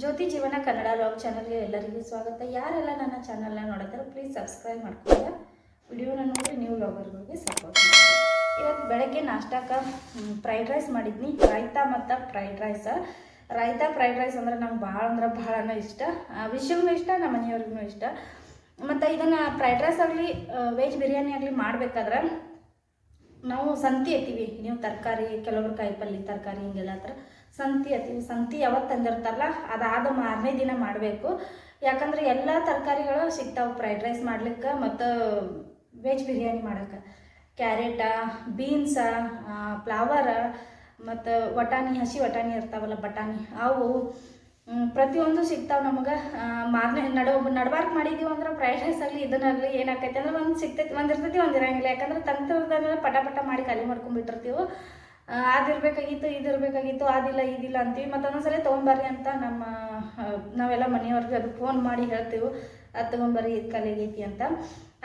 ಜ್ಯೋತಿ ಜೀವನ ಕನ್ನಡ ಲಾಗ್ ಚಾನಲ್ಗೆ ಎಲ್ಲರಿಗೂ ಸ್ವಾಗತ. ಯಾರೆಲ್ಲ ನನ್ನ ಚಾನಲ್ನ ನೋಡಿದ್ರೆ ಪ್ಲೀಸ್ ಸಬ್ಸ್ಕ್ರೈಬ್ ಮಾಡ್ಕೊಳ್ಳಿ. ವಿಡಿಯೋನ ನೋಡಿ ನೀವು ಲಾಗರ್ಗಳಿಗೆ ಸಪೋರ್ಟ್ ಮಾಡಿ. ಇವತ್ತು ಬೆಳಗ್ಗೆ ನಾಷ್ಟಕ್ಕೆ ಫ್ರೈಡ್ ರೈಸ್ ಮಾಡಿದ್ನಿ. ರಾಯ್ತಾ ಮತ್ತು fried rice raita fried rice ಅಂದ್ರೆ ನಮ್ಗೆ ಭಾಳ ಅಂದ್ರೆ ಭಾಳನೇ ಇಷ್ಟ. ವಿಷಯಗೂ ಇಷ್ಟ, ನಮ್ಮ ಮನೆಯವ್ರಿಗೂ ಇಷ್ಟ. ಮತ್ತು ಇದನ್ನು ಫ್ರೈಡ್ ರೈಸ್ ಆಗಲಿ ವೆಜ್ ಬಿರಿಯಾನಿ ಆಗಲಿ ಮಾಡಬೇಕಾದ್ರೆ ನಾವು ಸಂತಿ ಎತ್ತೀವಿ. ನೀವು ತರಕಾರಿ, ಕೆಲವರು ಕಾಯಿಪಲ್ಲೆ ತರಕಾರಿ ಹಿಂಗೆಲ್ಲ ಹತ್ರ ಸಂತಿ ಎತ್ತೀವಿ ಸಂತಿ ಯಾವತ್ತು ತಂದಿರ್ತಾರಲ್ಲ, ಅದಾದ ಮಾರನೇ ದಿನ ಮಾಡಬೇಕು. ಯಾಕಂದ್ರೆ ಎಲ್ಲ ತರಕಾರಿಗಳು ಸಿಗ್ತಾವೆ ಫ್ರೈಡ್ ರೈಸ್ ಮಾಡ್ಲಿಕ್ಕೆ ಮತ್ತು ವೆಜ್ ಬಿರಿಯಾನಿ ಮಾಡೋಕ್ಕೆ. ಕ್ಯಾರೆಟ ಬೀನ್ಸ ಫ್ಲವರ ಮತ್ತು ವಟಾಣಿ, ಹಸಿ ವಟಾಣಿ ಇರ್ತಾವಲ್ಲ ಬಟಾಣಿ, ಅವು ಪ್ರತಿಯೊಂದು ಸಿಗ್ತಾವೆ ನಮಗೆ. ಮಾರನೇ ನಡು, ನಡ್ಬಾರ್ಕ್ ಮಾಡಿದೀವಿ ಅಂದ್ರೆ ಫ್ರೈಡ್ ರೈಸ್ ಆಗಲಿ ಇದನ್ನಾಗಲಿ ಏನಾಕೈತೆ ಅಂದ್ರೆ ಒಂದು ಸಿಗ್ತೈತಿ, ಒಂದು ಇರ್ತೈತಿ, ಒಂದು ಇರಂಗಿಲ್ಲ. ಯಾಕಂದ್ರೆ ತಂತ್ರದನ್ನೆಲ್ಲ ಪಟ ಪಟ ಮಾಡಿ ಖಾಲಿ ಮಾಡ್ಕೊಂಡ್ಬಿಟ್ಟಿರ್ತೀವಿ. ಅದಿರ್ಬೇಕಾಗಿತ್ತು, ಇದಿರ್ಬೇಕಾಗಿತ್ತು ಅದಿಲ್ಲ ಇದಿಲ್ಲ ಅಂತೀವಿ. ಮತ್ತು ಒಂದೊಂದ್ಸಲ ತೊಗೊಂಬರ್ರಿ ಅಂತ ನಮ್ಮ ನಾವೆಲ್ಲ ಮನೆಯವ್ರಿಗೆ ಅದು ಫೋನ್ ಮಾಡಿ ಹೇಳ್ತೀವಿ. ಅದು ತೊಗೊಂಬರ್ರಿ, ಇದು ಕಲಿಗೈತಿ ಅಂತ.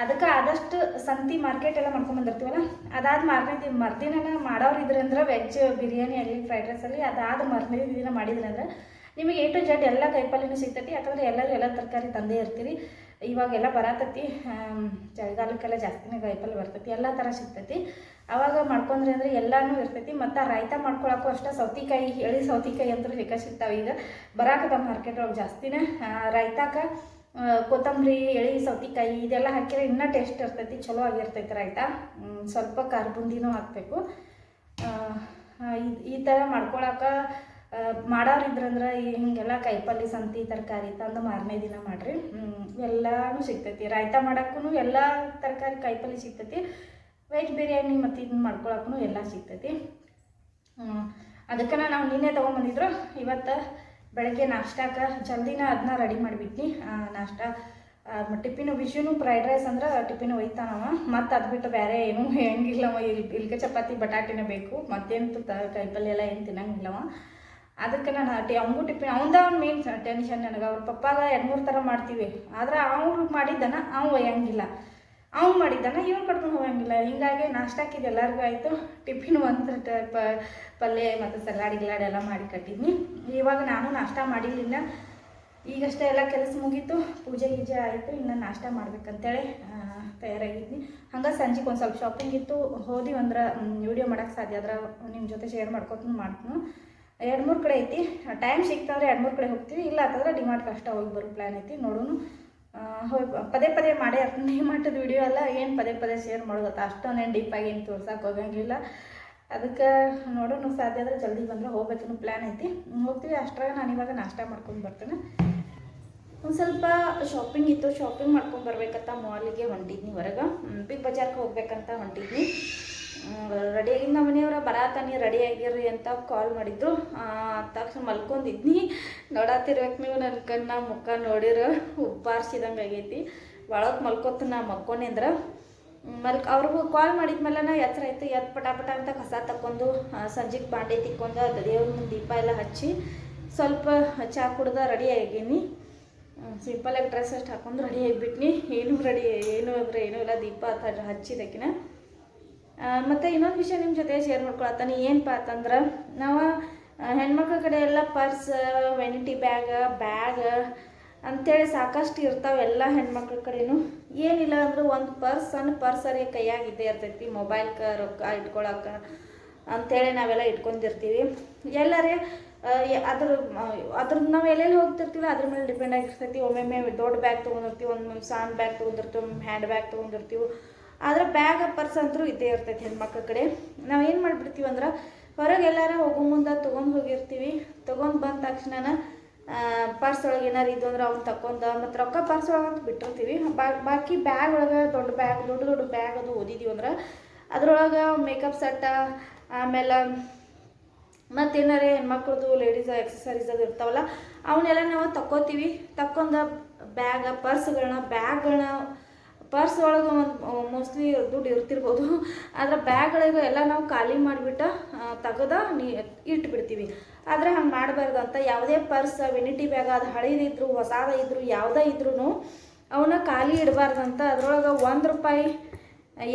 ಅದಕ್ಕೆ ಆದಷ್ಟು ಸಂತಿ ಮಾರ್ಕೆಟ್ ಎಲ್ಲ ಮಾಡ್ಕೊಂಬಂದಿರ್ತೀವಲ್ಲ ಅದಾದ ಮಾರನೇ ದಿನ ಮರ್ದಿನ ಮಾಡೋರು ಇದ್ರಂದ್ರೆ ವೆಜ್ ಬಿರಿಯಾನಿ ಆಗಲಿ ಫ್ರೈಡ್ ರೈಸ್ ಆಗಲಿ ಅದಾದ ಮಾರನೇ ದಿನ ಮಾಡಿದ್ರಂದ್ರೆ ನಿಮಗೆ ಎ ಟು ಜೆಡ್ ಎಲ್ಲ ಕೈಪಲ್ಯನೂ ಸಿಗ್ತೈತಿ. ಯಾಕಂದ್ರೆ ಎಲ್ಲರೂ ಎಲ್ಲ ತರಕಾರಿ ತಂದೇ ಇರ್ತೀರಿ. ಇವಾಗೆಲ್ಲ ಬರತೈತಿ ಚಳಿಗಾಲಕ್ಕೆಲ್ಲ ಜಾಸ್ತಿನೇ ಕಾಯಿಪಲ್ಲೆ ಬರ್ತೈತಿ, ಎಲ್ಲ ಥರ ಸಿಗ್ತೈತಿ. ಅವಾಗ ಮಾಡ್ಕೊಂಡ್ರಿ ಅಂದರೆ ಎಲ್ಲಾನು ಇರ್ತೈತಿ, ಮತ್ತು ರಾಯ್ತ ಮಾಡ್ಕೊಳಕ್ಕೂ ಅಷ್ಟೇ ಸೌತಿಕಾಯಿ, ಎಳಿ ಸೌತಿಕಾಯಿ ಅಂತೂ ಸಿಕ್ಕ ಸಿಗ್ತಾವೆ. ಈಗ ಬರಾಕದ ಮಾರ್ಕೆಟ್ ಒಳಗೆ ಜಾಸ್ತಿನೇ ರಾಯ್ತಾಕ ಕೊತ್ತಂಬರಿ, ಎಳಿ ಸೌತಿಕಾಯಿ ಇದೆಲ್ಲ ಹಾಕಿದ್ರೆ ಇನ್ನೂ ಟೇಸ್ಟ್ ಇರ್ತೈತಿ, ಚಲೋ ಆಗಿರ್ತೈತಿ ರಾಯ್ತ. ಸ್ವಲ್ಪ ಖಾರ ಬುಂದಿನೂ ಹಾಕಬೇಕು. ಈ ಥರ ಮಾಡ್ಕೊಳಕ್ಕೆ ಮಾಡೋರು ಇದ್ರಂದ್ರೆ ಹಿಂಗೆಲ್ಲ ಕಾಯಿಪಲ್ಲೆ ಸಂತಿ, ತರಕಾರಿ ತಂದು ಮಾರನೇ ದಿನ ಮಾಡಿರಿ. ಎಲ್ಲನೂ ಸಿಗ್ತೈತಿ. ರಾಯ್ತ ಮಾಡೋಕ್ಕೂ ಎಲ್ಲ ತರಕಾರಿ ಕಾಯಿಪಲ್ಲೆ ಸಿಗ್ತೈತಿ. ವೆಜ್ ಬಿರಿಯಾನಿ ಮತ್ತು ಇದನ್ನ ಮಾಡ್ಕೊಳಕ್ಕೂ ಎಲ್ಲ ಸಿಗ್ತೈತಿ. ಅದಕ್ಕೆ ನಾವು ನಿನ್ನೆ ತೊಗೊಂಬಂದಿದ್ರು. ಇವತ್ತು ಬೆಳಗ್ಗೆ ನಾಷ್ಟಾಕ ಜಲ್ದಿನ ಅದನ್ನ ರೆಡಿ ಮಾಡಿಬಿಟ್ನಿ. ನಾಷ್ಟ ಟಿಫಿನು ವಿಷುನು ಫ್ರೈಡ್ ರೈಸ್ ಅಂದ್ರೆ ಟಿಫಿನ್ ಒಯ್ತಾನವ. ಮತ್ತು ಅದು ಬಿಟ್ಟು ಬೇರೆ ಏನೂ ಹೆಂಗಿಲ್ಲವ. ಇಲ್ಕ ಚಪಾತಿ, ಬಟಾಟಿನೇ ಬೇಕು. ಮತ್ತೇನು ಕಾಯಿಪಲ್ಲೆ ಎಲ್ಲ ಏನು ತಿನ್ನಂಗಿಲ್ಲವ. ಅದಕ್ಕೆ ನಾನು ಟಿ ಅವಂಗೂ ಟಿಫಿನ್ ಅವಂದ ಅವ್ನ ಮೇನ್ ಟೆನ್ಷನ್ ನನಗೆ. ಅವ್ರ ಪಪ್ಪಾಗ ಎರಡು ಮೂರು ಥರ ಮಾಡ್ತೀವಿ. ಆದ್ರೆ ಅವ್ರು ಮಾಡಿದ್ದಾನ ಅವ್ನು ಒಯ್ಯಂಗಿಲ್ಲ. ಅವ್ನು ಮಾಡಿದ್ದಾನ ಇವ್ನು ಕಟ್ಕೊಂಡು ಹೋಗಂಗಿಲ್ಲ ಹಿಂಗಾಗಿ ನಾಷ್ಟಾಕಿದ್ದು ಎಲ್ಲರಿಗೂ ಆಯಿತು. ಟಿಫಿನ್ ಒಂದು ಪ ಪಲ್ಯ ಮತ್ತು ಸಲಾಡ್, ಗಿಲಾಡ್ ಎಲ್ಲ ಮಾಡಿ ಕಟ್ಟಿದ್ನಿ. ಇವಾಗ ನಾನು ನಾಷ್ಟ ಮಾಡಿರಲಿಲ್ಲ. ಈಗಷ್ಟೇ ಎಲ್ಲ ಕೆಲಸ ಮುಗೀತು. ಪೂಜೆ ಗೀಜೆ ಆಯಿತು. ಇನ್ನು ನಾಷ್ಟ ಮಾಡ್ಬೇಕಂತೇಳಿ ತಯಾರಾಗಿದ್ನಿ. ಹಂಗೆ ಸಂಜೆಗೆ ಒಂದು ಸ್ವಲ್ಪ ಶಾಪಿಂಗ್ ಇತ್ತು. ಹೋದಿ ಅಂದ್ರೆ ವಿಡಿಯೋ ಮಾಡೋಕ್ಕೆ ಸಾಧ್ಯ ಆದ್ರೆ ನಿಮ್ಮ ಜೊತೆ ಶೇರ್ ಮಾಡ್ಕೊತ ಮಾಡ್ತೀನಿ. ಎರಡು ಮೂರು ಕಡೆ ಐತಿ. ಟೈಮ್ ಸಿಕ್ತಂದ್ರೆ ಎರಡು ಮೂರು ಕಡೆ ಹೋಗ್ತೀವಿ. ಇಲ್ಲ ಅಂತಂದ್ರೆ ಡಿಮಾರ್ಟ್ ಕಷ್ಟ ಹೋಗಿ ಬರೋ ಪ್ಲ್ಯಾನ್ ಐತಿ ನೋಡೋಣ ಹೋಗಿ ಪದೇ ಪದೇ ಮಾಡೇ ಡಿಮಾರ್ಟದ ವಿಡಿಯೋ ಎಲ್ಲ ಏನು ಪದೇ ಪದೇ ಶೇರ್ ಮಾಡೋದತ್ತ? ಅಷ್ಟೊಂದೇನು ಡೀಪಾಗಿ ಏನು ತೋರ್ಸಕ್ಕೆ ಹೋಗಂಗಿಲ್ಲ. ಅದಕ್ಕೆ ನೋಡೋಣ ಸಾಧ್ಯ ಆದರೆ ಜಲ್ದಿ ಬಂದರೆ ಹೋಗ್ಬೇಕನ್ನು ಪ್ಲ್ಯಾನ್ ಐತಿ. ಹೋಗ್ತೀವಿ. ಅಷ್ಟ್ರಾಗ ನಾನು ಇವಾಗ ನಾಷ್ಟ ಮಾಡ್ಕೊಂಡು ಬರ್ತೇನೆ. ಒಂದು ಸ್ವಲ್ಪ ಶಾಪಿಂಗ್ ಇತ್ತು. ಶಾಪಿಂಗ್ ಮಾಡ್ಕೊಂಡು ಬರ್ಬೇಕಂತ ಮಾಲಿಗೆ ಹೊಂಟಿದ್ನಿ ಹೊರಗೆ. ಬಿಗ್ ಬಜಾರ್ಗೆ ಹೋಗ್ಬೇಕಂತ ಹೊಂಟಿದ್ನಿ. ರೆಡಿಯಾಗಿ ನಮ್ಮ ಮನೆಯವ್ರ ಬರಾತಾನೆ ರೆಡಿ ಆಗಿರ್ರಿ ಅಂತ ಕಾಲ್ ಮಾಡಿದ್ರು. ತಕ್ಷಣ ಮಲ್ಕೊಂಡಿದ್ನಿ. ನೋಡತ್ತಿರ್ಬೇಕು ನೀವು ನನ್ನ ಕಣ್ಣ, ಮುಖ ನೋಡಿರ. ಉಪ್ಪಾರ್ಸಿದಂಗೆ ಆಗೈತಿ. ಒಳಗೆ ಮಲ್ಕೊತ ನಾ ಮಕ್ಕೊಂಡಿಂದ್ರೆ ಮಲ್ಕ, ಅವ್ರಿಗೂ ಕಾಲ್ ಮಾಡಿದ್ಮೇಲೆ ನಾ ಎಚ್ಚರ ಆಯ್ತು. ಎತ್ತು ಪಟಾಪಟ ಪಟ ಅಂತ ಕಸ ತಕ್ಕೊಂಡು ಸಂಜೆಗೆ ಬಾಂಡೆ ತಿಕ್ಕೊಂಡು ಅದು ದೇವ್ರ ಮುಂದೆ ದೀಪ ಎಲ್ಲ ಹಚ್ಚಿ ಸ್ವಲ್ಪ ಚಹಾ ಕುಡ್ದ ರೆಡಿ ಆಗೀನಿ. ಸಿಂಪಲಾಗಿ ಡ್ರೆಸ್ ಅಷ್ಟು ಹಾಕೊಂಡು ರೆಡಿ ಆಗಿಬಿಟ್ನಿ. ಏನೂ ರೆಡಿ, ಏನು ಅಂದರೆ ಏನೂ ಇಲ್ಲ. ದೀಪ ಹಚ್ಚಿದಕ್ಕಿನ ಮತ್ತು ಇನ್ನೊಂದು ವಿಷಯ ನಿಮ್ಮ ಜೊತೆ ಶೇರ್ ಮಾಡ್ಕೊಳತ್ತಾನೆ ಏನಪ್ಪ ಅಂತಂದ್ರೆ ನಾವು ಹೆಣ್ಮಕ್ಳ ಕಡೆ ಎಲ್ಲ ಪರ್ಸ್ ವೆನಿಟಿ ಬ್ಯಾಗ್ ಬ್ಯಾಗ್ ಅಂಥೇಳಿ ಸಾಕಷ್ಟು ಇರ್ತಾವೆ ಎಲ್ಲ ಹೆಣ್ಮಕ್ಳ ಕಡೆನೂ. ಏನಿಲ್ಲ ಅಂದ್ರೆ ಒಂದು ಪರ್ಸ್ ಸಣ್ಣ ಪರ್ಸರಿ ಕೈಯಾಗಿದ್ದೇ ಇರ್ತೈತಿ ಮೊಬೈಲ್ಗೆ ರೊಕ್ಕ ಇಟ್ಕೊಳಕ್ಕೆ ಅಂಥೇಳಿ ನಾವೆಲ್ಲ ಇಟ್ಕೊಂಡಿರ್ತೀವಿ. ಎಲ್ಲರೇ ಅದ್ರ ಅದ್ರ ನಾವು ಎಲ್ಲೆಲ್ಲಿ ಹೋಗ್ತಿರ್ತೀವಿ ಅದ್ರ ಮೇಲೆ ಡಿಪೆಂಡ್ ಆಗಿರ್ತೈತಿ. ಒಮ್ಮೊಮ್ಮೆ ದೊಡ್ಡ ಬ್ಯಾಗ್ ತೊಗೊಂಡಿರ್ತೀವಿ ಒಮ್ಮೊಮ್ಮೆ ಸಣ್ಣ ಬ್ಯಾಗ್ ತೊಗೊಂಡಿರ್ತೀವಿ ಹ್ಯಾಂಡ್ ಬ್ಯಾಗ್ ತೊಗೊಂಡಿರ್ತೀವಿ. ಆದ್ರೆ ಬ್ಯಾಗ್ ಪರ್ಸ್ ಅಂತೂ ಇದ್ದೇ ಇರ್ತೈತಿ ಹೆಣ್ಮಕ್ಳ ಕಡೆ. ನಾವು ಏನು ಮಾಡಿಬಿಡ್ತೀವಿ ಅಂದ್ರೆ ಹೊರಗೆ ಎಲ್ಲಾರ ಹೋಗೋ ಮುಂದೆ ತೊಗೊಂಡು ಹೋಗಿರ್ತೀವಿ. ತೊಗೊಂಡು ಬಂದ ತಕ್ಷಣ ಪರ್ಸ್ ಒಳಗೆ ಏನಾರು ಇದು ಅಂದ್ರೆ ಅವ್ನು ತಕೊಂಡ ಮತ್ತು ರೊಕ್ಕ ಪರ್ಸ್ ಒಳಗೆ ಅಂತ ಬಿಟ್ಟಿರ್ತೀವಿ. ಬಾಕಿ ಬ್ಯಾಗ್ ಒಳಗೆ ದೊಡ್ಡ ಬ್ಯಾಗ್ ದೊಡ್ಡ ದೊಡ್ಡ ಬ್ಯಾಗ್ ಅದು ಓದಿದೀವಿ ಅಂದ್ರೆ ಅದ್ರೊಳಗೆ ಮೇಕಪ್ ಸೆಟ್ಟ ಆಮೇಲೆ ಮತ್ತೇನಾರೇ ಹೆಣ್ಮಕ್ಳದ್ದು ಲೇಡೀಸ್ ಎಕ್ಸಸರೀಸ್ ಅದು ಇರ್ತಾವಲ್ಲ ಅವನ್ನೆಲ್ಲ ನಾವು ತಕ್ಕೋತೀವಿ. ತಕ್ಕೊಂಡ ಬ್ಯಾಗ ಪರ್ಸ್ಗಳನ್ನ ಬ್ಯಾಗ್ಗಳನ್ನ ಪರ್ಸ್ ಒಳಗೆ ಒಂದು ಮೋಸ್ಟ್ಲಿ ದುಡ್ಡು ಇರ್ತಿರ್ಬೋದು. ಆದ್ರೆ ಬ್ಯಾಗ್ಗಳಿಗೆ ಎಲ್ಲ ನಾವು ಖಾಲಿ ಮಾಡಿಬಿಟ್ಟು ತೆಗೆದ, ನೀ, ಇಟ್ಬಿಡ್ತೀವಿ. ಆದರೆ ಹಂಗೆ ಮಾಡಬಾರ್ದು ಅಂತ ಯಾವುದೇ ಪರ್ಸ್ ವೆನಿಟಿ ಬ್ಯಾಗ್ ಅದು ಹಳೇದಿದ್ರು ಹೊಸಾದ ಇದ್ರು ಯಾವುದೇ ಇದ್ರೂ ಅವನ್ನ ಖಾಲಿ ಇಡಬಾರ್ದಂತ ಅದರೊಳಗೆ ಒಂದು ರೂಪಾಯಿ,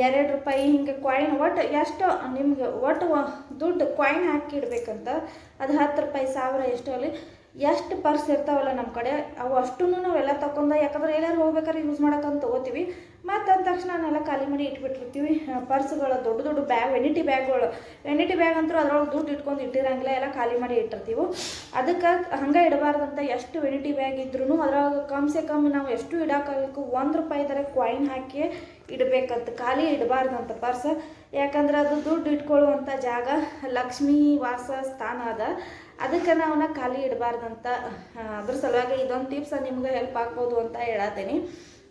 ಎರಡು ರೂಪಾಯಿ ಹಿಂಗೆ ಕಾಯಿನ್ ಒಟ್ಟು ಎಷ್ಟು, ನಿಮಗೆ ಒಟ್ಟು ದುಡ್ಡು ಕಾಯಿನ್ ಹಾಕಿ ಇಡಬೇಕಂತ ಅದು ಹತ್ತು ರೂಪಾಯಿ, ಸಾವಿರ ಎಷ್ಟು ಅಲ್ಲಿ ಎಷ್ಟು ಪರ್ಸ್ ಇರ್ತಾವಲ್ಲ ನಮ್ಮ ಕಡೆ, ಅವು ಅಷ್ಟೂ ನಾವೆಲ್ಲ ತಗೊಂಡು ಯಾಕಂದ್ರೆ ಎಲ್ಲಾರು ಹೋಗ್ಬೇಕಾದ್ರೆ ಯೂಸ್ ಮಾಡಕ್ಕಂತ ತೊಗೋತೀವಿ ಮತ್ತು ಅಂದ ತಕ್ಷಣ ನಾನೆಲ್ಲ ಖಾಲಿ ಮಾಡಿ ಇಟ್ಬಿಟ್ಟಿರ್ತೀವಿ. ಪರ್ಸ್ಗಳು, ದೊಡ್ಡ ದೊಡ್ಡ ಬ್ಯಾಗ್ ವೆನಿಟಿ ಬ್ಯಾಗ್ಗಳು. ವೆನಿಟಿ ಬ್ಯಾಗ್ ಅಂತೂ ಅದ್ರೊಳಗೆ ದುಡ್ಡು ಇಟ್ಕೊಂಡು ಇಟ್ಟಿರಂಗಿಲ್ಲ ಎಲ್ಲ ಖಾಲಿ ಮಾಡಿ ಇಟ್ಟಿರ್ತೀವಿ. ಅದಕ್ಕೆ ಹಂಗೆ ಇಡಬಾರ್ದಂತ ಎಷ್ಟು ವೆನಿಟಿ ಬ್ಯಾಗ್ ಇದ್ರೂ ಅದ್ರಾಗ ಕಮ್ಸೆ ಕಮ್ಮಿ ನಾವು ಎಷ್ಟು ಇಡೋಕ್ಕಾಗಬೇಕು ಒಂದು ರೂಪಾಯಿ ಥರ ಕ್ವಾಯಿನ್ ಹಾಕಿ ಇಡಬೇಕಂತ, ಖಾಲಿ ಇಡಬಾರ್ದಂತ ಪರ್ಸ್. ಯಾಕಂದ್ರೆ ಅದು ದುಡ್ಡು ಇಟ್ಕೊಳ್ಳುವಂಥ ಜಾಗ, ಲಕ್ಷ್ಮೀ ವಾಸ ಸ್ಥಾನ ಅದ. ಅದಕ್ಕೆ ನಾವನ್ನ ಖಾಲಿ ಇಡಬಾರ್ದಂತ ಅದ್ರ ಸಲುವಾಗಿ ಇದೊಂದು ಟಿಪ್ಸ್ ನಿಮ್ಗೆ ಹೆಲ್ಪ್ ಆಗ್ಬೋದು ಅಂತ ಹೇಳತ್ತೀನಿ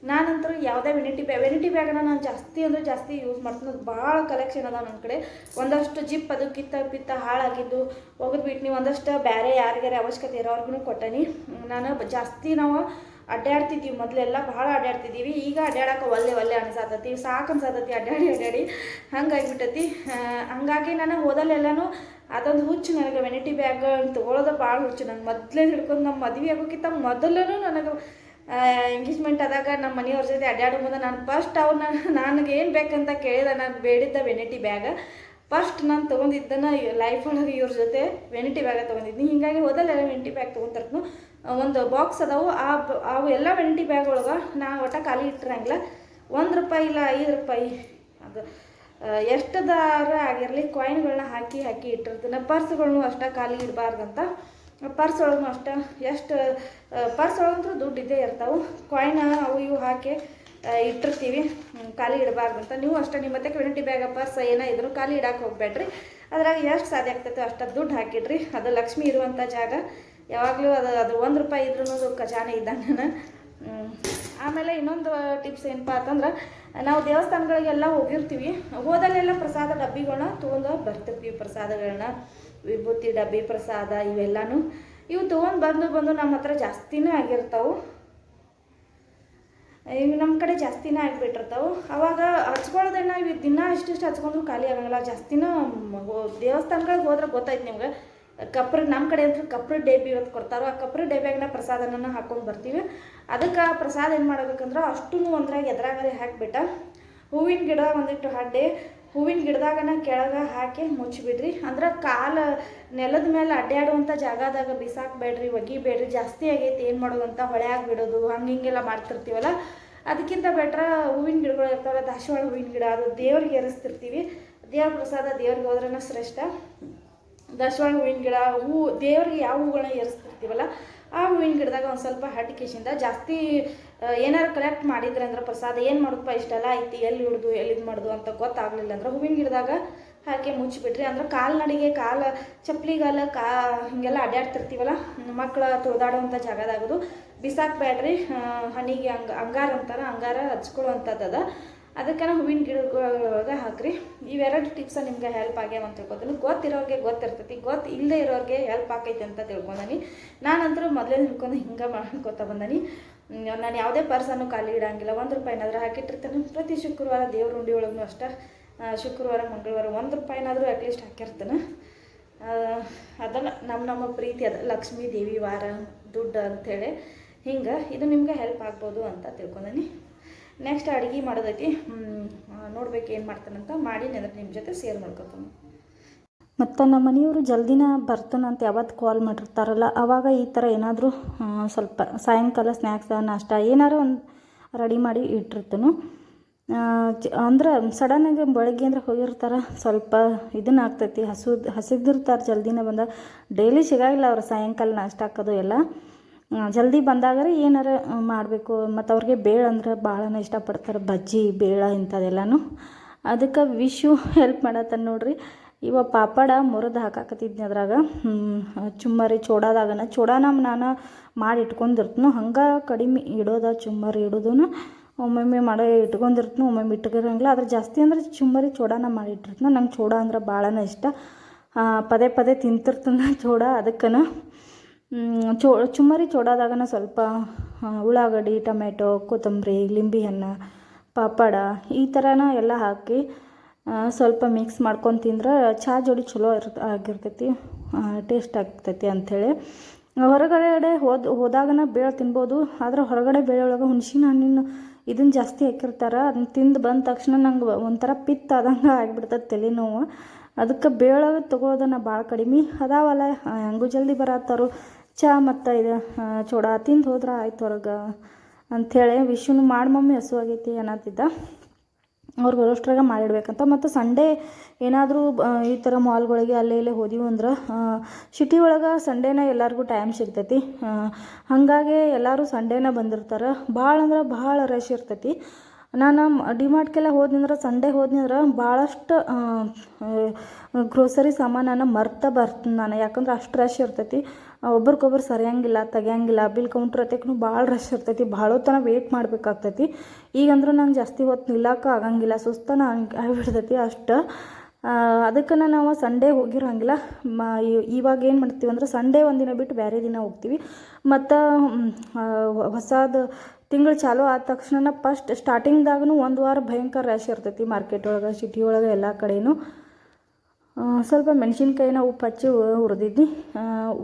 ನಾನಂತರೂ ಯಾವುದೇ ವೆನಿಟಿ ಬ್ಯಾಗ್ ವೆನಿಟಿ ಬ್ಯಾಗ್ನ ನಾನು ಜಾಸ್ತಿ ಅಂದರೆ ಜಾಸ್ತಿ ಯೂಸ್ ಮಾಡ್ತೀನಿ. ಅದು ಭಾಳ ಕಲೆಕ್ಷನ್ ಅದ ನನ್ನ ಕಡೆ. ಒಂದಷ್ಟು ಜಿಪ್ ಅದು ಕಿತ್ತ ಪಿತ್ತ ಹಾಳಾಗಿದ್ದು ಒಗೆದ್ಬಿಟ್ಟು ನೀವು ಒಂದಷ್ಟು ಬೇರೆ ಯಾರಿಗಾರ ಅವಶ್ಯಕತೆ ಇರೋರ್ಗು ಕೊಟ್ಟನಿ. ನಾನು ಜಾಸ್ತಿ ನಾವು ಅಡ್ಡಾಡ್ತಿದ್ದೀವಿ ಮೊದಲೆಲ್ಲ ಭಾಳ ಅಡ್ಡಾಡ್ತಿದ್ದೀವಿ. ಈಗ ಅಡ್ಡಾಡಕ್ಕೆ ಒಲ್ಲೆ ಒಲ್ಲೆ ಅನ್ಸಾತತಿ ಸಾಕು ಅನ್ಸಾತತಿ ಅಡ್ಡಾಡಿ ಅಡ್ಡಾಡಿ. ಹಂಗಾಗಿಬಿಟ್ಟತಿ. ಹಂಗಾಗಿ ನಾನು ಹೋದಲ್ಲೆಲ್ಲನೂ ಅದೊಂದು ಹುಚ್ಚು ನನಗೆ ವೆನಿಟಿ ಬ್ಯಾಗ್ ತೊಗೊಳೋದು ಭಾಳ ಹುಚ್ಚು. ನಂಗೆ ಮೊದಲೇ ಹಿಡ್ಕೊಂಡು ನಮ್ಮ ಮದುವೆ ಆಗೋಕ್ಕಿಂತ ಮೊದಲೂ ನನಗೆ ಎಂಗೇಜ್ಮೆಂಟ್ ಆದಾಗ ನಮ್ಮ ಮನೆಯವ್ರ ಜೊತೆ ಅಡ್ಡಾಡೋ ಮುಂದೆ ನಾನು ಫಸ್ಟ್ ಅವನ್ನ ನನಗೆ ಏನು ಬೇಕಂತ ಕೇಳಿದ, ನಾನು ಬೇಡಿದ್ದ ವೆನಿಟಿ ಬ್ಯಾಗ ಫಸ್ಟ್ ನಾನು ತೊಗೊಂಡಿದ್ದನ್ನು ಲೈಫ್ ಒಳಗೆ ಇವ್ರ ಜೊತೆ ವೆನಿಟಿ ಬ್ಯಾಗ ತೊಗೊಂಡಿದ್ದೀನಿ ಹೀಗಾಗಿ ಹೋದಲ್ಲೆಲ್ಲ ವೆನಿಟಿ ಬ್ಯಾಗ್ ತೊಗೊಂತರ್ನು ಒಂದು ಬಾಕ್ಸ್ ಅದಾವು. ಆ ಅವು ಎಲ್ಲ ವೆಂಟಿ ಬ್ಯಾಗ್ ಒಳಗೆ ನಾ ಒಟ್ಟ ಖಾಲಿ ಇಟ್ಟಿರಂಗಿಲ್ಲ. ಒಂದು ರೂಪಾಯಿ ಇಲ್ಲ, ಐದು ರೂಪಾಯಿ. ಅದು ಎಷ್ಟದಾರ ಆಗಿರಲಿ ಕಾಯಿನ್ಗಳನ್ನ ಹಾಕಿ ಹಾಕಿ ಇಟ್ಟಿರ್ತೀನಿ. ಪರ್ಸ್ಗಳನ್ನು ಅಷ್ಟೇ ಖಾಲಿ ಇಡಬಾರ್ದಂತ. ಪರ್ಸ್ ಒಳಗೂ ಅಷ್ಟೇ, ಎಷ್ಟು ಪರ್ಸ್ ಒಳಗಂತೂ ದುಡ್ಡು ಇದ್ದೇ ಇರ್ತಾವೆ. ಕಾಯಿನ ಅವು ಇವು ಹಾಕಿ ಇಟ್ಟಿರ್ತೀವಿ. ಖಾಲಿ ಖಾಲಿ ಇಡಬಾರ್ದಂತ. ನೀವು ಅಷ್ಟೇ ನಿಮ್ಮ ಮತ್ತೆ ಕ್ವೆಂಟಿ ಬ್ಯಾಗ ಪರ್ಸ್ ಏನೋ ಇದ್ರು ಖಾಲಿ ಇಡಕ್ಕೆ ಹೋಗ್ಬೇಡ್ರಿ ಅದ್ರಾಗ ಎಷ್ಟು ಸಾಧ್ಯ ಆಗ್ತೈತೆ ಅಷ್ಟು ದುಡ್ಡು ಹಾಕಿಡ್ರಿ. ಅದು ಲಕ್ಷ್ಮಿ ಇರುವಂಥ ಜಾಗ. ಯಾವಾಗಲೂ ಅದು ಅದು ಒಂದು ರೂಪಾಯಿ ಇದ್ರೂ ಖಜಾನೆ ಇದ್ದಾನೆ. ಆಮೇಲೆ ಇನ್ನೊಂದು ಟಿಪ್ಸ್ ಏನಪ್ಪ ಅಂತಂದ್ರೆ, ನಾವು ದೇವಸ್ಥಾನಗಳಿಗೆಲ್ಲ ಹೋಗಿರ್ತೀವಿ. ಹೋದಲ್ಲೆಲ್ಲ ಪ್ರಸಾದ ಡಬ್ಬಿಗಳನ್ನ ತೊಗೊಂಡು ಬರ್ತಿರ್ತೀವಿ ಪ್ರಸಾದಗಳನ್ನ ವಿಭೂತಿ ಡಬ್ಬಿ ಪ್ರಸಾದ ಇವೆಲ್ಲನೂ ಇವು ತೊಗೊಂಡು ಬಂದು ಬಂದು ನಮ್ಮ ಹತ್ರ ಜಾಸ್ತಿನೇ ಆಗಿರ್ತಾವೆ. ಇವು ನಮ್ಮ ಕಡೆ ಜಾಸ್ತಿನೇ ಆಗಿಬಿಟ್ಟಿರ್ತಾವೆ. ಅವಾಗ ಹಚ್ಕೊಳ್ಳೋದನ್ನ ಇವು ದಿನ ಇಷ್ಟಿಷ್ಟು ಹಚ್ಕೊಂಡ್ರು ಖಾಲಿ ಆಗಂಗಿಲ್ಲ. ಜಾಸ್ತಿನೂ ದೇವಸ್ಥಾನಗಳಿಗೆ ಹೋದ್ರೆ ಗೊತ್ತಾಯ್ತು ನಿಮ್ಗೆ. ಕಪ್ರ ನಮ್ಮ ಕಡೆ ಅಂತೂ ಕಪ್ರ ಡೇಬಿ ಇವತ್ತು ಕೊಡ್ತಾರೋ, ಆ ಕಪ್ರ ಡೇಬ್ಯಾಗನ ಪ್ರಸಾದನ ಹಾಕೊಂಡು ಬರ್ತೀವಿ. ಅದಕ್ಕೆ ಆ ಪ್ರಸಾದ ಏನು ಮಾಡ್ಬೇಕಂದ್ರೆ ಅಷ್ಟೂ ಒಂದ್ರಾಗ ಎದ್ರಾಗಲಿ ಹಾಕಿಬಿಟ್ಟ ಹೂವಿನ ಗಿಡ ಒಂದಿಟ್ಟು ಹಡ್ಡೆ, ಹೂವಿನ ಗಿಡದಾಗನ ಕೆಳಗೆ ಹಾಕಿ ಮುಚ್ಚಿಬಿಡ್ರಿ ಅಂದ್ರೆ ಕಾಲು ನೆಲದ ಮೇಲೆ ಅಡ್ಡಾಡುವಂಥ ಜಾಗದಾಗ ಬಿಸಾಕಬೇಡ್ರಿ, ಒಗಿಬೇಡ್ರಿ, ಜಾಸ್ತಿ ಆಗೈತಿ, ಏನು ಮಾಡೋದು ಅಂತ ಹೊಳ್ಯಾಗ ಬಿಡೋದು ಹಂಗೆ ಹಿಂಗೆಲ್ಲ ಮಾಡ್ತಿರ್ತೀವಲ್ಲ, ಅದಕ್ಕಿಂತ ಬೆಟ್ರ ಹೂವಿನ ಗಿಡಗಳು ಇರ್ತಾವಲ್ಲ, ದಾಸವಾಳ ಹೂವಿನ ಗಿಡ ಅದು ದೇವ್ರಿಗೆ ಏರಿಸ್ತಿರ್ತೀವಿ ದೇವ್ರ ಪ್ರಸಾದ ದೇವ್ರಿಗೆ ಹೋದ್ರನ ಶ್ರೇಷ್ಠ? ದಾಸವಾಳ ಹೂವಿನ ಗಿಡ, ಹೂ, ದೇವ್ರಿಗೆ ಯಾವ ಹೂಗಳನ್ನ ಏರಿಸ್ತಿರ್ತೀವಲ್ಲ, ಆ ಹೂವಿನ ಗಿಡದಾಗ ಒಂದು ಸ್ವಲ್ಪ ಹಟ್ಟಿಕೇಶಿಂದ ಜಾಸ್ತಿ ಏನಾರು ಕಲೆಕ್ಟ್ ಮಾಡಿದ್ರೆ ಅಂದ್ರೆ ಪ್ರಸಾದ, ಏನು ಮಾಡೋದಪ್ಪ ಇಷ್ಟೆಲ್ಲ ಐತಿ, ಎಲ್ಲಿ ಹಿಡ್ದು ಎಲ್ಲಿ ಇದು ಮಾಡೋದು ಅಂತ ಗೊತ್ತಾಗಲಿಲ್ಲ ಅಂದ್ರೆ ಹೂವಿನ ಗಿಡದಾಗ ಹಾಕಿ ಮುಚ್ಚಿಬಿಟ್ರಿ. ಅಂದ್ರೆ ಕಾಲ್ನಡಿಗೆ, ಕಾಲ, ಚಪ್ಪಲಿಗಾಲ, ಕಾ, ಹಿಂಗೆಲ್ಲ ಅಡ್ಡಾಡ್ತಿರ್ತೀವಲ್ಲ ಮಕ್ಕಳ ತೋದಾಡುವಂಥ ಜಾಗದಾಗದು. ಬಿಸಾಕ್ಬೇಡ್ರಿ ಹನಿಗೆ ಅಂಗ, ಅಂಗಾರ ಅಂತಾರೆ, ಅಂಗಾರ ಹಚ್ಕೊಳ್ಳುವಂಥದ್ದು ಅದ ಅದಕ್ಕೆ ಹೂವಿನ ಗಿಡಗಳೊಳಗೆ ಹಾಕ್ರಿ. ಇವೆರಡು ಟಿಪ್ಸ ನಿಮ್ಗೆ ಹೆಲ್ಪ್ ಆಗ್ಯಾವ ಅಂತ ತಿಳ್ಕೊತೀನಿ. ಗೊತ್ತಿರೋರಿಗೆ ಗೊತ್ತಿರ್ತೈತಿ. ಗೊತ್ತು ಇಲ್ಲದೆ ಇರೋರಿಗೆ ಹೆಲ್ಪ್ ಆಕೈತಿ ಅಂತ ತಿಳ್ಕೊಂಡನಿ. ನಾನಂತರೂ ಮೊದಲೇ ನಿಂತ್ಕೊಂಡು ಹಿಂಗೆ ಮಾಡ್ಕೊತ ಬಂದನಿ. ನಾನು ಯಾವುದೇ ಪರ್ಸನ್ನು ಖಾಲಿ ಇಡಂಗಿಲ್ಲ. ಒಂದು ರೂಪಾಯಿನಾದ್ರೂ ಹಾಕಿಟ್ಟಿರ್ತಾನೆ. ಪ್ರತಿ ಶುಕ್ರವಾರ ದೇವ್ರ ಉಂಡಿ ಒಳಗೂ ಅಷ್ಟೇ. ಶುಕ್ರವಾರ, ಮಂಗಳವಾರ ಒಂದು ರೂಪಾಯಿನಾದರೂ ಅಟ್ಲೀಸ್ಟ್ ಹಾಕಿರ್ತಾನೆ. ಅದನ್ನು ನಮ್ಮ ನಮ್ಮ ಪ್ರೀತಿ ಅದ. ಲಕ್ಷ್ಮೀ ದೇವಿ ವಾರ, ದುಡ್ಡು ಅಂಥೇಳಿ. ಹಿಂಗೆ ಇದು ನಿಮ್ಗೆ ಹೆಲ್ಪ್ ಆಗ್ಬೋದು ಅಂತ ತಿಳ್ಕೊಂಡನಿ. ನೆಕ್ಸ್ಟ್ ಅಡುಗೆ ಮಾಡೋದಕ್ಕೆ ನೋಡ್ಬೇಕು ಏನು ಮಾಡ್ತಾನಂತ ಮಾಡಿ ನೆನಪು ನಿಮ್ಮ ಜೊತೆ ಶೇರ್ ಮಾಡ್ಕೊತಾನೆ. ಮತ್ತು ನಮ್ಮ ಮನೆಯವರು ಜಲ್ದಿನ ಬರ್ತಾನಂತ ಯಾವತ್ತು ಕಾಲ್ ಮಾಡಿರ್ತಾರಲ್ಲ ಆವಾಗ ಈ ಥರ ಏನಾದರೂ ಸ್ವಲ್ಪ ಸಾಯಂಕಾಲ ಸ್ನ್ಯಾಕ್ಸ್ ನಾಷ್ಟ ಏನಾರು ಒಂದು ರೆಡಿ ಮಾಡಿ ಇಟ್ಟಿರ್ತಾನು. ಅಂದ್ರೆ ಸಡನ್ನಾಗಿ ಬೆಳಗ್ಗೆ ಅಂದ್ರೆ ಹೋಗಿರ್ತಾರೆ, ಸ್ವಲ್ಪ ಇದನ್ನ ಆಗ್ತೈತಿ, ಹಸು, ಹಸಿದಿರ್ತಾರೆ ಜಲ್ದಿನ ಬಂದ ಡೈಲಿ ಸಿಗಾಗಿಲ್ಲ ಅವ್ರು ಸಾಯಂಕಾಲ ನಾಷ್ಟ ಹಾಕೋದು ಎಲ್ಲ. ಜಲ್ದಿ ಬಂದಾಗರೆ ಏನಾರ ಮಾಡಬೇಕು. ಮತ್ತು ಅವ್ರಿಗೆ ಬೇಳೆ ಅಂದ್ರೆ ಭಾಳನ ಇಷ್ಟಪಡ್ತಾರೆ. ಬಜ್ಜಿ, ಬೇಳೆ ಇಂಥದ್ದೆಲ್ಲನೂ ಅದಕ್ಕೆ ವಿಶು ಹೆಲ್ಪ್ ಮಾಡತ್ತಾನ ನೋಡ್ರಿ. ಇವ ಪಾಪಡ ಮುರಿದು ಹಾಕಾಕತ್ತಿದ್ನಿ ಅದ್ರಾಗ. ಚುಮ್ಮರಿ ಚೋಡಾದಾಗನ. ನಮ್ಮ ನಾನು ಮಾಡಿ ಇಟ್ಕೊಂಡಿರ್ತನು. ಹಂಗೆ ಕಡಿಮೆ ಇಡೋದ ಚುಮ್ಮರಿ ಇಡೋದನ್ನು ಒಮ್ಮೊಮ್ಮೆ ಮಾಡಿ, ಇಟ್ಕೊಂಡಿರ್ತನು, ಒಮ್ಮೊಮ್ಮೆ ಇಟ್ಕೊಂಡಿರಂಗಿಲ್ಲ ಅದ್ರ ಜಾಸ್ತಿ ಅಂದ್ರೆ ಚುಮ್ಮರಿ ಚೋಡಾನ ಮಾಡಿ ಇಟ್ಟಿರ್ತನ. ನಂಗೆ ಚೋಡ ಅಂದ್ರೆ ಭಾಳನ ಇಷ್ಟ. ಪದೇ ಪದೇ ತಿಂತಿರ್ತನ ಚೋಡ ಅದಕ್ಕನ. ಚೋ, ಚುಮ್ಮರಿ ಚೋಡಾದಾಗನ ಸ್ವಲ್ಪ ಉಳ್ಳಾಗಡ್ಡಿ, ಟೊಮೆಟೊ, ಕೊತ್ತಂಬರಿ, ಲಿಂಬಿ ಹಣ್ಣು, ಪಾಪಡ ಈ ಥರನ ಎಲ್ಲ ಹಾಕಿ ಸ್ವಲ್ಪ ಮಿಕ್ಸ್ ಮಾಡ್ಕೊಂಡು ತಿಂದ್ರೆ ಚಹಾ ಜೋಡಿ ಚಲೋ ಇರ್ ಆಗಿರ್ತೈತಿ ಟೇಸ್ಟ್ ಆಗ್ತೈತಿ ಅಂಥೇಳಿ ಹೊರಗಡೆ ಹೋದ, ಹೋದಾಗನ ಬೇಳೆ ತಿನ್ಬೋದು, ಆದ್ರೆ ಹೊರಗಡೆ ಬೇಳೆ ಒಳಗೆ ಹುಣ್ಸಿನ ಹಣ್ಣಿನ ಇದನ್ನು ಜಾಸ್ತಿ ಹಾಕಿರ್ತಾರೆ ಅದನ್ನ ತಿಂದು ಬಂದ ತಕ್ಷಣ ನಂಗೆ ಒಂಥರ ಪಿತ್ ಆದಂಗೆ ಆಗಿಬಿಡ್ತದೆ ತಲೆನೋವು ಅದಕ್ಕೆ ಬೇಳೆ ತೊಗೊಳೋದನ್ನ ಭಾಳ ಕಡಿಮೆ. ಅದಾವಲ್ಲ ಹೆಂಗೂ ಜಲ್ದಿ ಬರತ್ತಾರು ಚಹಾ ಮತ್ತು ಇದು ಚೂಡ ತಿಂದು ಹೋದ್ರೆ ಆಯ್ತು ಹೊರಗೆ ಅಂಥೇಳಿ ವಿಶುನು ಮಾಡಿ ಮಮ್ಮಿ ಹಸುವಾಗೈತಿ ಅನ್ನತ್ತಿದ್ದ ಅವ್ರು ಬರೋಷ್ಟ್ರಾಗ ಮಾಡಿಡ್ಬೇಕಂತ ಮತ್ತು ಸಂಡೇ ಏನಾದರೂ ಈ ಥರ ಮಾಲ್ಗಳಿಗೆ ಅಲ್ಲೇ ಇಲ್ಲೇ ಹೋದಿವಿ ಅಂದ್ರೆ ಸಿಟಿ ಒಳಗೆ ಸಂಡೇನ ಎಲ್ಲರಿಗೂ ಟೈಮ್ ಸಿಗ್ತೈತಿ. ಹಾಗಾಗಿ ಎಲ್ಲರೂ ಸಂಡೇನ ಬಂದಿರ್ತಾರೆ. ಭಾಳ ಅಂದ್ರೆ ಭಾಳ ರಶ್ ಇರ್ತೈತಿ. ನಾನು ಡಿಮಾರ್ಟ್ಗೆಲ್ಲ ಹೋದ್ನಂದ್ರೆ, ಸಂಡೇ ಹೋದ್ನಂದ್ರೆ ಭಾಳಷ್ಟು ಗ್ರೋಸರಿ ಸಾಮಾನನ್ನು ಮರ್ತಾ ಬರ್ತೀನಿ ನಾನು. ಯಾಕಂದ್ರೆ ಅಷ್ಟು ರಶ್ ಇರ್ತೈತಿ. ಒಬ್ರಿಗೊಬ್ರು ಸರಿಯಂಗಿಲ್ಲ ತೆಗಿಯಂಗಿಲ್ಲ ಬಿಲ್ ಕೌಂಟ್ರ್ ಹತ್ತಕ್ಕೂ ಭಾಳ ರಶ್ ಇರ್ತೈತಿ ಭಾಳ ಹೊತ್ತನ ವೇಟ್ ಮಾಡಬೇಕಾಗ್ತೈತಿ. ಈಗಂದ್ರೆ ನಂಗೆ ಜಾಸ್ತಿ ಹೊತ್ತು ನಿಲ್ಲಕ್ಕೆ ಆಗಂಗಿಲ್ಲ ಸುಸ್ತನ ಆಗಿಬಿಡ್ತೈತಿ ಅಷ್ಟು. ಅದಕ್ಕೆ ನಾವು ಸಂಡೇ ಹೋಗಿರಂಗಿಲ್ಲ. ಮ ಇವಾಗ ಏನು ಮಾಡ್ತೀವಿ ಅಂದ್ರೆ ಸಂಡೇ ಒಂದಿನ ಬಿಟ್ಟು ಬೇರೆ ದಿನ ಹೋಗ್ತೀವಿ. ಮತ್ತು ಹೊಸದು ತಿಂಗಳು ಚಾಲೂ ಆದ ತಕ್ಷಣ ಫಸ್ಟ್ ಸ್ಟಾರ್ಟಿಂಗ್ದಾಗೂ ಒಂದು ವಾರ ಭಯಂಕರ ರ್ಯಾಶ್ ಇರ್ತೈತಿ ಮಾರ್ಕೆಟ್ ಒಳಗೆ ಸಿಟಿ ಒಳಗೆ ಎಲ್ಲ ಕಡೆನೂ. ಆ, ಸ್ವಲ್ಪ ಮೆಣಸಿನ್ಕಾಯಿನ ಉಪ್ಪು ಹಚ್ಚಿ ಹುರಿದಿದ್ದು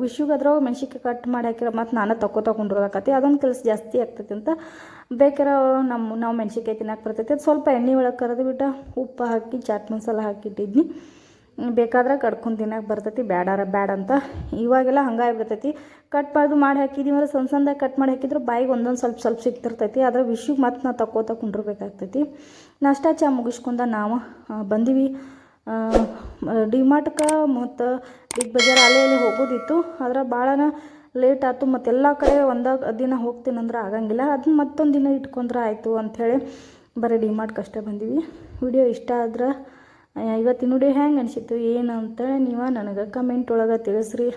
ವಿಶುಗೆ ಅದ್ರೊಳಗೆ ಮೆಣ್ಸಿನ್ಕಾಯಿ ಕಟ್ ಮಾಡಿ ಹಾಕಿರೋ ಮತ್ತು ನಾನು ತಗೋ ತಗೊಂಡಿರೋದಾಕತಿ ಅದೊಂದು ಕೆಲಸ ಜಾಸ್ತಿ ಆಗ್ತೈತಿ ಅಂತ ಬೇಕಿರೋ ನಮ್ಮ ನಾವು ಮೆಣ್ಸಿನ್ಕಾಯಿ ತಿನ್ನಕ್ಕೆ ಬರ್ತೈತಿ. ಅದು ಸ್ವಲ್ಪ ಎಣ್ಣೆ ಒಳಗೆ ಕರೆದು ಬಿಟ್ಟು ಉಪ್ಪು ಹಾಕಿ, ಚಾಟ್ ಮಸಾಲ ಹಾಕಿಟ್ಟಿದ್ನಿ ಬೇಕಾದ್ರೆ ಕಡ್ಕೊಂಡು ತಿನ್ನಕ್ಕೆ ಬರ್ತೈತಿ. ಬೇಡಾರ ಬ್ಯಾಡ ಅಂತ ಇವಾಗೆಲ್ಲ ಹಂಗಾಗಿಬಿಡ್ತೈತಿ ಕಟ್ ಮಾಡಿದು ಮಾಡಿ ಹಾಕಿದ್ದೀವಿ ಸಣ್ಣ ಸಣ್ಣದಾಗಿ ಕಟ್ ಮಾಡಿ ಹಾಕಿದ್ರೆ ಬಾಯಿಗೆ ಒಂದೊಂದು ಸ್ವಲ್ಪ ಸ್ವಲ್ಪ ಸಿಗ್ತಿರ್ತೈತಿ. ಅದ್ರ ವಿಷಯಕ್ಕೆ ಮತ್ತೆ ನಾವು ತಕ್ಕೋತ ಕುಂಡಿರ್ಬೇಕಾಗ್ತೈತಿ ನಾಷ್ಟ ಚಾ ಮುಗಿಸ್ಕೊಂಡ ನಾವು ಬಂದೀವಿ. ಡಿಮಾರ್ಟ್ಗೆ ಮತ್ತು ಬಿಗ್ ಬಜಾರ್ ಅಲ್ಲೇ ಇಲ್ಲಿ ಹೋಗೋದಿತ್ತು. ಆದ್ರೆ ಭಾಳನ ಲೇಟ್ ಆಯ್ತು ಮತ್ತೆಲ್ಲ ಕಡೆ ಒಂದಾಗ ದಿನ ಹೋಗ್ತೀನಂದ್ರೆ ಆಗಂಗಿಲ್ಲ. ಅದನ್ನ ಮತ್ತೊಂದು ದಿನ ಇಟ್ಕೊಂಡ್ರೆ ಆಯಿತು ಅಂಥೇಳಿ ಬರೀ ಡಿಮಾರ್ಟ್ಗೆ ಅಷ್ಟೇ ಬಂದೀವಿ. ವಿಡಿಯೋ ಇಷ್ಟ ಆದ್ರೆ ಇವತ್ತಿನ ವಿಡಿಯೋ ಹೆಂಗೆ ಅನಿಸಿತ್ತು, ಏನು ಅಂತೇಳಿ ನೀವು ನನಗೆ ಕಮೆಂಟ್ ಒಳಗೆ ತಿಳಿಸ್ರಿ.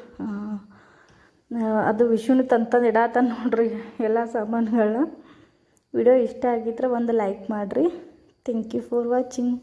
ಅದು ವಿಷುನ ತಂತಂದು ಇಡಾತ ನೋಡ್ರಿ ಎಲ್ಲ ಸಾಮಾನುಗಳನ್ನ ವಿಡಿಯೋ ಇಷ್ಟ ಆಗಿದ್ರೆ ಒಂದು ಲೈಕ್ ಮಾಡಿರಿ. Thank you for watching